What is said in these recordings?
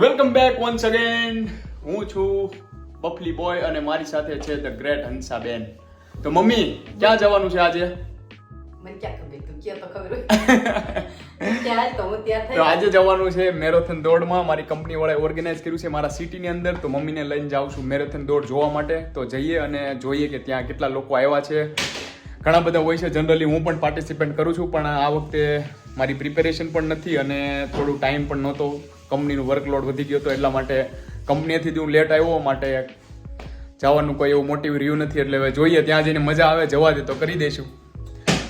Welcome back once again હું છું બફલી boy અને મારી સાથે છે ધ ગ્રેટ હંસા બેન તો મમ્મી ક્યાં જવાનું છે આજે? મને ક્યાં ખબર? તું ક્યાં તો ખબર તો આજે જવાનું છે મેરેથોન દોડમાં. મારી કંપની વાળાએ ઓર્ગેનાઇઝ કર્યું છે મારા સિટીની અંદર. તો મમ્મીને લઈને જાઉં છું મેરેથોન દોડ જોવા માટે. તો જઈએ અને જોઈએ કે ત્યાં કેટલા લોકો આવ્યા છે. ઘણા બધા હોય છે. જનરલી હું પણ પાર્ટિસિપેટ કરું છું પણ આ વખતે મારી પ્રિપેરેશન પણ નથી અને થોડું ટાઈમ પણ નહોતો કંપનીનું વર્કલોડ વધી ગયો હતો એટલા માટે કંપનીથી હું લેટ આવ્યો માટે જવાનું કોઈ એવું મોટિવ રહ્યું નથી. એટલે હવે જોઈએ ત્યાં જઈને મજા આવે જવા દે તો કરી દઈશું.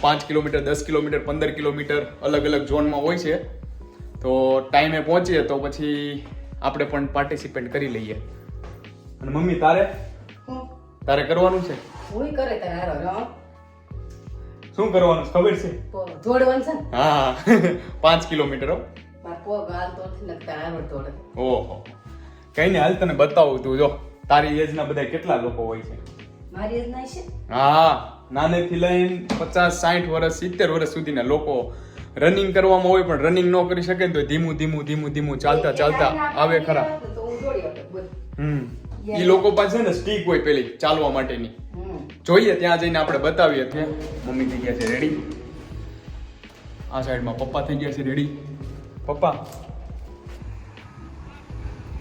પાંચ કિલોમીટર દસ કિલોમીટર પંદર કિલોમીટર અલગ અલગ ઝોનમાં હોય છે. તો ટાઈમે પહોંચીએ તો પછી આપણે પણ પાર્ટિસિપેટ કરી લઈએ. અને મમ્મી તારે? તારે કરવાનું છે? હું કરે તારે. શું કરવાનું ખબર છે? હા પાંચ કિલોમીટર પગ હાલ તો નથી ને તારે આવડ દોડે ઓહો. કઈ હાલ તને બતાવું તું જો. તારી એજના બધા કેટલા લોકો હોય છે? મારી એજ ના છે હા નાનેથી લઈને પચાસ સાઠ વર્ષ સિત્તેર વર્ષ સુધીના લોકો રનિંગ કરવામાં હોય પણ રનિંગ ન કરી શકે ને તો ધીમું ધીમું ધીમું ધીમું ચાલતા ચાલતા. આવે ખરા. હમ. એ લોકો પાસે ને સ્ટીક હોય પેલી ચાલવા માટેની. જોઈએ ત્યાં જઈને આપણે બતાવીએ. ત્યાં મમ્મી થઈ ગયા છે રેડી આ સાઈડમાં પપ્પા થઈ ગયા છે રેડી પપ્પા.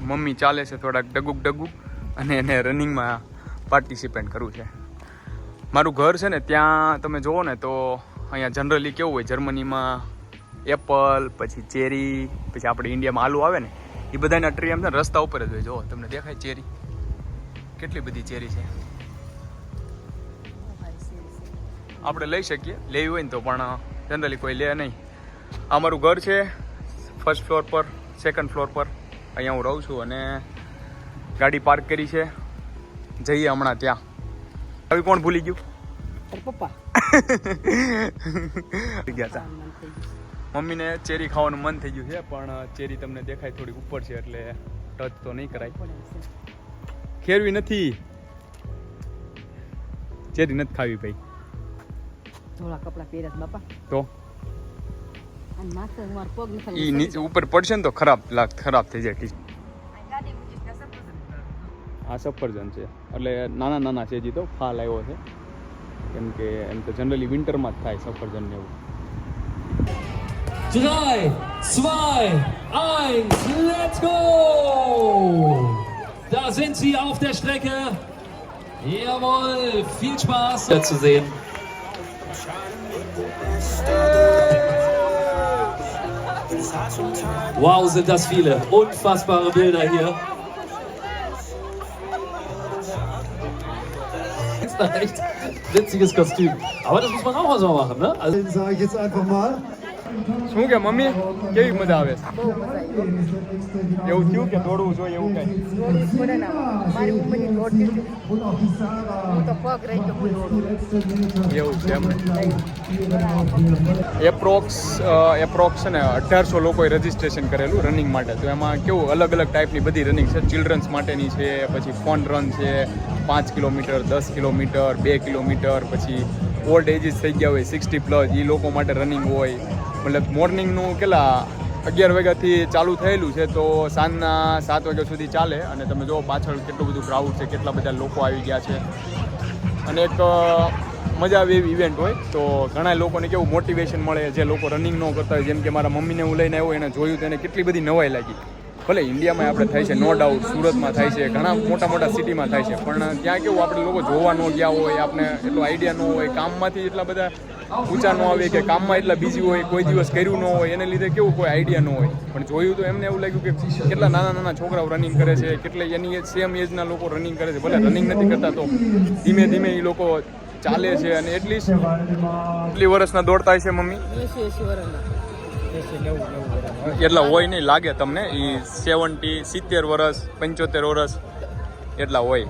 મમ્મી ચાલે છે થોડાક ડગુક ડગુક અને એને રનિંગમાં પાર્ટિસિપેટ કરવું છે. મારું ઘર છે ને ત્યાં તમે જુઓ ને તો અહીંયા જનરલી કેવું હોય, જર્મનીમાં એપલ, પછી ચેરી, પછી આપણે ઇન્ડિયામાં આલુ આવે ને, એ બધાના ટ્રી એમ રસ્તા ઉપર જ હોય. જુઓ, તમને દેખાય ચેરી? કેટલી બધી ચેરી છે? આપણે લઈ શકીએ, લેવી હોય ને તો, પણ જનરલી કોઈ લે નહીં. આ મારું ઘર છે ફર્સ્ટ ફ્લોર પર સેકન્ડ ફ્લોર પર અહીંયા હું રહું છું અને ગાડી પાર્ક કરી છે. જઈએ હમણાં ત્યાં. હવે કોણ ભૂલી ગયું? પપ્પા. ગયા હતા. મમ્મીને ચેરી ખાવાનું મન થઈ ગયું છે પણ ચેરી તમને દેખાય થોડી ઉપર છે એટલે ટચ તો નહીં કરાય. ખેરવી નથી. ચેરી નથી ખાવી ભાઈ. ધોળા કપડા પહેર્યા બાપા. તો? અને માથે મારો પગ નથી ઈ નીચે ઉપર પડશે ને તો ખરાબ લાગ ખરાબ થઈ જાય ટી આ સફરજન છે એટલે નાના નાના છે હજી તો ફાલ આવ્યો છે કેમ કે એમ તો જનરલી વિન્ટરમાં જ થાય સફરજન ને એવું 3, 2, 1, let's go! Da sind sie auf der Strecke. Jawohl, viel Spaß hier zu sehen. Wow, sind das viele. Unfassbare Bilder hier. Ist ein echt witziges Kostüm. Aber das muss man auch mal so machen, ne? Also, Den sage ich jetzt einfach mal. શું કે mummy? કેવી મજા આવે? એવું થયું કે દોડવું જોઈએ એવું કઈ? એવું છે એમ. એપ્રોક્સ એપ્રોક્સ ને અઢારસો લોકોએ રજીસ્ટ્રેશન કરેલું રનિંગ માટે. તો એમાં કેવું અલગ અલગ ટાઈપની બધી રનિંગ છે. ચિલ્ડ્રન્સ માટેની છે પછી ફોન રન છે પાંચ કિલોમીટર દસ કિલોમીટર બે કિલોમીટર પછી ઓલ્ડ એજીસ થઈ ગયા હોય સિક્સટી પ્લસ એ લોકો માટે રનિંગ હોય. મતલબ મોર્નિંગનું કેટલા અગિયાર વાગ્યાથી ચાલુ થયેલું છે, તો સાંજના સાત વાગ્યા સુધી ચાલે. અને તમે જો પાછળ કેટલું બધું ક્રાઉડ છે, કેટલા બધા લોકો આવી ગયા છે. અને એક મજા આવે એવી ઇવેન્ટ હોય. તો ઘણા લોકોને કેવું મોટિવેશન મળે, જે લોકો રનિંગ ન કરતા હોય. જેમ કે મારા મમ્મીને હું લઈને આવ્યો, એને જોયું તો એને કેટલી બધી નવાઈ લાગી. ભલે ઇન્ડિયામાં આપણે થાય છે, નો ડાઉટ સુરતમાં થાય છે, ઘણા મોટા મોટા સિટીમાં થાય છે, પણ ત્યાં કેવું આપણે લોકો જોવા ન ગયા હોય આપણે એટલો આઈડિયા ન હોય, કામમાંથી એટલા બધા ઊંચા ન આવે કે કામમાં એટલા બિઝી હોય, કોઈ દિવસ કર્યું ન હોય, એને લીધે કેવું કોઈ આઈડિયા ન હોય. પણ જોયું તો એમને એવું લાગ્યું કે કેટલા નાના નાના છોકરાઓ રનિંગ કરે છે, કેટલા એની સેમ એજના લોકો રનિંગ કરે છે, ભલે રનિંગ નથી કરતા તો ધીમે ધીમે એ લોકો ચાલે છે અને એટલીસ્ટ કેટલી વર્ષના દોડતા હશે મમ્મી? એસી એસી વર્ષના. એટલા હોય નહીં લાગે તમને? એ સેવન્ટી સિત્તેર વર્ષ પંચોતેર વર્ષ એટલા હોય.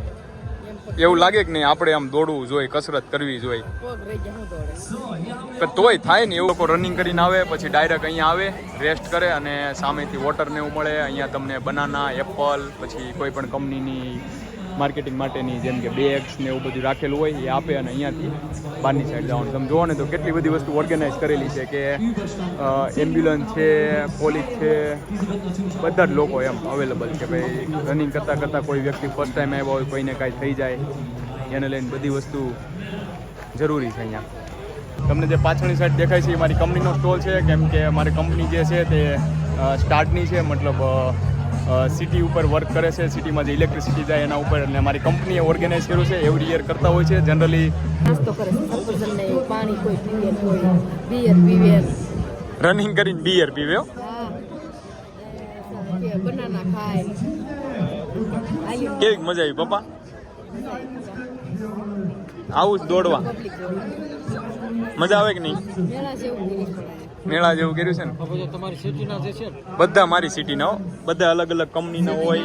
એવું લાગે કે નહીં આપણે આમ દોડવું જોઈએ, કસરત કરવી જોઈએ? પણ તોય થાય ને એવું. લોકો રનિંગ કરીને આવે, પછી ડાયરેક્ટ અહીંયા આવે રેસ્ટ કરે અને સામેથી વોટર ને એવું મળે. અહીંયા તમને બનાના એપલ પછી કોઈ પણ કંપનીની માર્કેટિંગ માટેની જેમ કે બેગ્સ ને એવું બધું રાખેલું હોય, એ આપે અને અહીંયાથી બહારની સાઈડ જવાનું. તમે જુઓ ને તો કેટલી બધી વસ્તુ ઓર્ગેનાઇઝ કરેલી છે કે એમ્બ્યુલન્સ છે પોલીસ છે, બધા જ લોકો એમ અવેલેબલ છે. ભાઈ રનિંગ કરતાં કરતાં કોઈ વ્યક્તિ ફર્સ્ટ ટાઈમ આવ્યો હોય, કોઈને કાંઈ થઈ જાય, એને લઈને બધી વસ્તુ જરૂરી છે અહીંયા. તમને જે પાછળની સાઈડ દેખાય છે, એ મારી કંપનીનો સ્ટોલ છે. કેમ કે મારી કંપની જે છે તે સ્ટાર્ટની છે, મતલબ સિટી ઉપર વર્ક કરે છે સિટીમાં જે ઇલેક્ટ્રિસિટી જાય એના ઉપર અને મારી કંપનીએ ઓર્ગેનાઇઝ કર્યું છે એવરી યર કરતા હોય છે. જનરલી નાસ્તો કરે છે સફરજન પાણી કોઈ પીવે કોઈ બિયર પીવે. રનિંગ કરીને બિયર પીવે બનાના ખાય. કેવી મજા આવી પપ્પા? આવું જ દોડવા. મજા આવે કે નહીં? મેળા જેવું કર્યું છે ને? તમારી સિટીના જે છે બધા મારી સિટીના બધા અલગ અલગ કંપનીના હોય.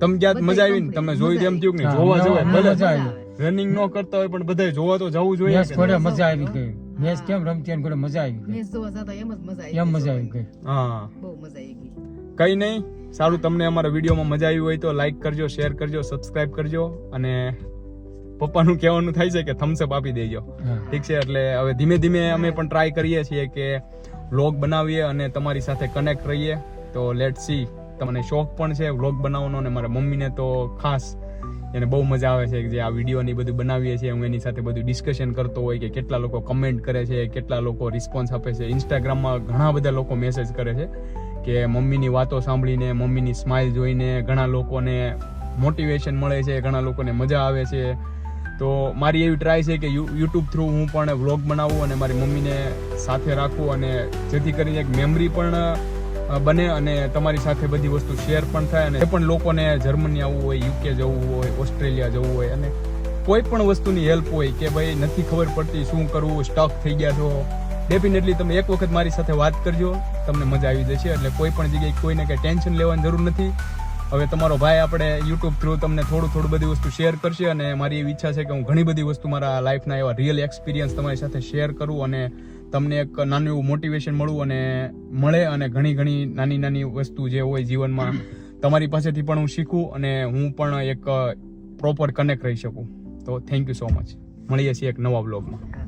તમે ક્યાં મજા આવી ને તમે જોઈ જેમ થયું કે જોવા જવાય ભલે મજા આવી. રનિંગ ન કરતા હોય પણ બધા જોવા તો જવું જોઈએ મેચ કે મજા આવી ગઈ. મેચ કેમ રમતી અને મજા આવી ગઈ. મેચ જોવા જતા એમ જ મજા આવી એમ મજા આવી ગઈ. હા. બહુ મજા આવી ગઈ. કઈ નહીં સારું તમને અમારા વિડીયોમાં મજા આવી હોય તો લાઈક કરજો શેર કરજો સબસ્ક્રાઈબ કરજો અને પપ્પાનું કહેવાનું થાય છે કે થમ્સઅપ આપી દેજો. ઠીક છે એટલે હવે ધીમે ધીમે અમે પણ ટ્રાય કરીએ છીએ કે વ્લોગ બનાવીએ અને તમારી સાથે કનેક્ટ રહીએ. તો લેટ સી તમને શોખ પણ છે વ્લોગ બનાવવાનો અને મારા મમ્મીને તો ખાસ એને બહુ મજા આવે છે કે જે આ વિડીયોની બધું બનાવીએ છીએ. હું એની સાથે બધું ડિસ્કશન કરતો હોય કે કેટલા લોકો કમેન્ટ કરે છે કેટલા લોકો રિસ્પોન્સ આપે છે. ઇન્સ્ટાગ્રામમાં ઘણા બધા લોકો મેસેજ કરે છે. કે મમ્મીની વાતો સાંભળીને, મમ્મીની સ્માઇલ જોઈને ઘણા લોકોને મોટિવેશન મળે છે, ઘણા લોકોને મજા આવે છે. તો મારી એવી ટ્રાય છે કે યુટ્યુબ થ્રુ હું પણ વ્લોગ બનાવું અને મારી મમ્મીને સાથે રાખું અને જેથી કરીને એક મેમરી પણ બને અને તમારી સાથે બધી વસ્તુ શેર પણ થાય અને એ પણ લોકોને જર્મની આવવું હોય યુકે જવું હોય, ઓસ્ટ્રેલિયા જવું હોય અને કોઈ પણ વસ્તુની હેલ્પ હોય કે ભાઈ નથી ખબર પડતી શું કરવું સ્ટક થઈ ગયા છો ડેફિનેટલી તમે એક વખત મારી સાથે વાત કરજો. તમને મજા આવી જશે. એટલે કોઈ પણ જગ્યાએ કોઈને કંઈ ટેન્શન લેવાની જરૂર નથી. હવે તમારો ભાઈ આપણે યુટ્યુબ થ્રુ તમને થોડું થોડું બધી વસ્તુ શેર કરશે અને મારી એવી ઈચ્છા છે કે હું ઘણી બધી વસ્તુ મારા લાઈફના એવા રિયલ એક્સપિરિયન્સ તમારી સાથે શેર કરું અને તમને એક નાનું એવું મોટિવેશન મળવું અને મળે અને ઘણી ઘણી નાની નાની વસ્તુ જે હોય જીવનમાં તમારી પાસેથી પણ હું શીખું અને હું પણ એક પ્રોપર કનેક્ટ રહી શકું. તો થેન્ક યુ સો મચ મળીએ છીએ એક નવા બ્લોગમાં